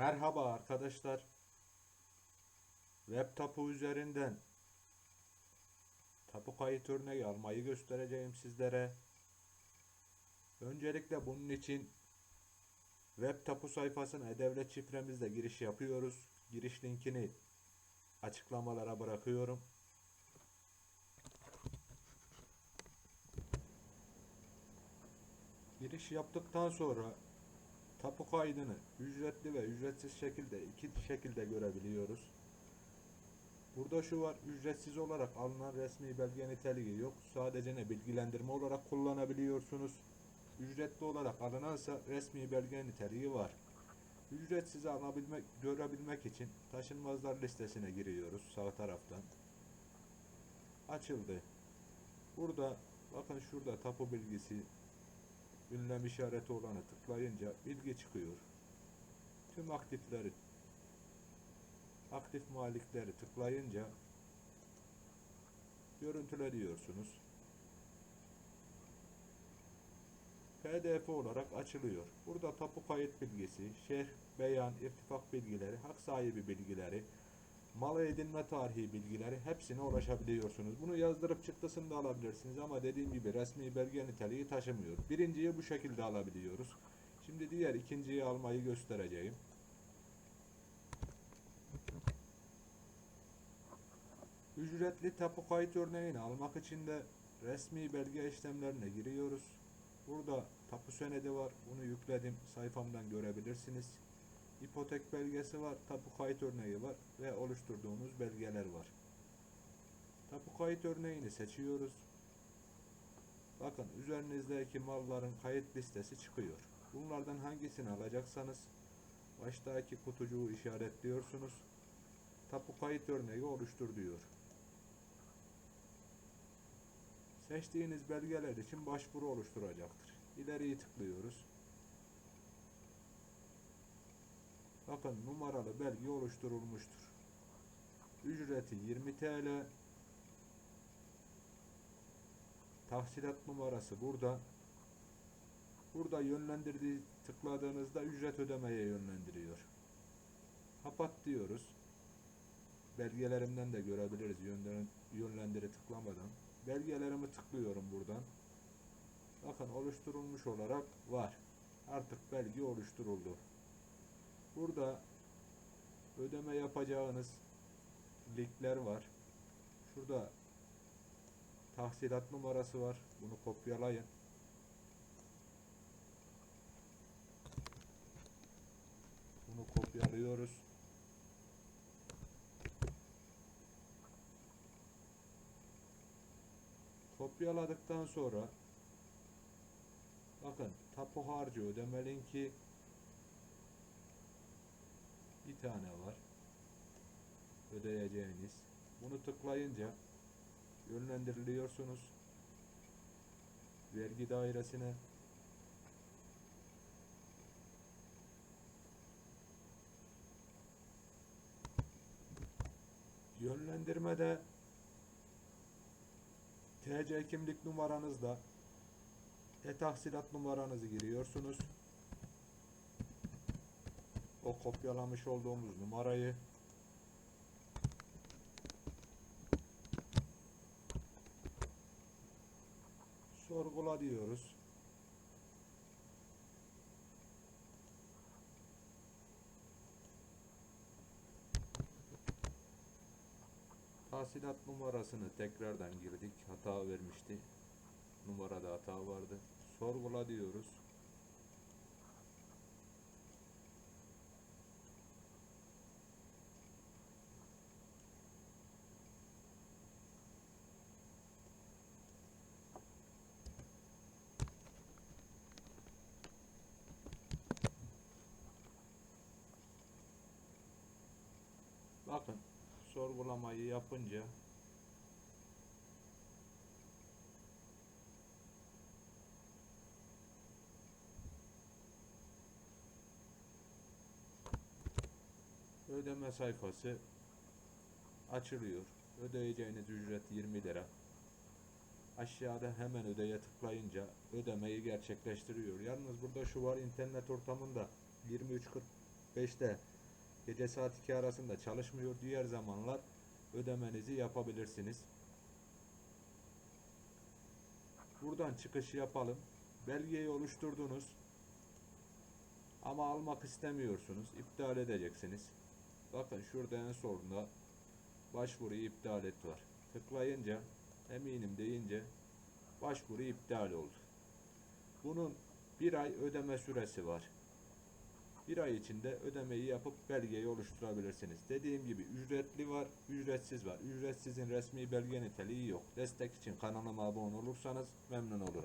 Merhaba arkadaşlar. Web tapu üzerinden tapu kayıt örneği almayı göstereceğim sizlere. Öncelikle bunun için web tapu sayfasına e-devlet şifremizle giriş yapıyoruz. Giriş linkini açıklamalara bırakıyorum. Giriş yaptıktan sonra tapu kaydını ücretli ve ücretsiz şekilde iki şekilde görebiliyoruz. Burada şu var, ücretsiz olarak alınan resmi belge niteliği yok. Sadece ne bilgilendirme olarak kullanabiliyorsunuz. Ücretli olarak alınansa resmi belge niteliği var. Ücretsiz alabilmek, görebilmek için taşınmazlar listesine giriyoruz sağ taraftan. Açıldı. Burada bakın şurada tapu bilgisi ünlem işareti olanı tıklayınca bilgi çıkıyor. Tüm aktifleri aktif malikleri tıklayınca görüntüle diyorsunuz. PDF olarak açılıyor. Burada tapu kayıt bilgisi, şerh, beyan, irtifak bilgileri, hak sahibi bilgileri, mal edinme tarihi bilgileri hepsine ulaşabiliyorsunuz. Bunu yazdırıp çıktısını da alabilirsiniz ama dediğim gibi resmi belge niteliği taşımıyor. Birinciyi bu şekilde alabiliyoruz. Şimdi diğer ikinciyi almayı göstereceğim. Ücretli tapu kayıt örneğini almak için de resmi belge işlemlerine giriyoruz. Burada tapu senedi var. Bunu yükledim. Sayfamdan görebilirsiniz. İpotek belgesi var. Tapu kayıt örneği var. Ve oluşturduğumuz belgeler var. Tapu kayıt örneğini seçiyoruz. Bakın üzerinizdeki malların kayıt listesi çıkıyor. Bunlardan hangisini alacaksanız baştaki kutucuğu işaretliyorsunuz. Tapu kayıt örneği oluştur diyor. Seçtiğiniz belgeler için başvuru oluşturacaktır. İleriyi tıklıyoruz. Bakın numaralı belge oluşturulmuştur. Ücreti 20 TL. Tahsilat numarası burada. Burada yönlendirdiği tıkladığınızda ücret ödemeye yönlendiriyor. Kapat diyoruz. Belgelerimden de görebiliriz yönlendir- yönlendiri tıklamadan. Belgelerimi tıklıyorum buradan. Bakın oluşturulmuş olarak var. Artık belge oluşturuldu. Burada ödeme yapacağınız linkler var. Şurada tahsilat numarası var. Bunu kopyalayın. Bunu kopyalıyoruz. Kopyaladıktan sonra bakın tapu harcı ödeme linki tane var. Ödeyeceğiniz. Bunu tıklayınca yönlendiriliyorsunuz. Vergi dairesine. Yönlendirmede TC kimlik numaranızla e-tahsilat numaranızı giriyorsunuz. Kopyalamış olduğumuz numarayı sorgula diyoruz. Tahsilat numarasını tekrardan girdik. Hata vermişti. Numarada hata vardı. Sorgula diyoruz. Bakın sorgulamayı yapınca ödeme sayfası açılıyor. Ödeyeceğiniz ücret 20 lira. Aşağıda hemen ödeye tıklayınca ödemeyi gerçekleştiriyor. Yalnız burada şu var internet ortamında 23.40 5'te gece saat 2 arasında çalışmıyor. Diğer zamanlar ödemenizi yapabilirsiniz. Buradan çıkış yapalım. Belgeyi oluşturdunuz. Ama almak istemiyorsunuz. İptal edeceksiniz. Bakın şurada en solunda başvuruyu iptal et var. Tıklayınca eminim deyince başvuru iptal oldu. Bunun bir ay ödeme süresi var. Bir ay içinde ödemeyi yapıp belgeyi oluşturabilirsiniz. Dediğim gibi ücretli var, ücretsiz var. Ücretsizin resmi belge niteliği yok. Destek için kanalıma abone olursanız memnun olurum.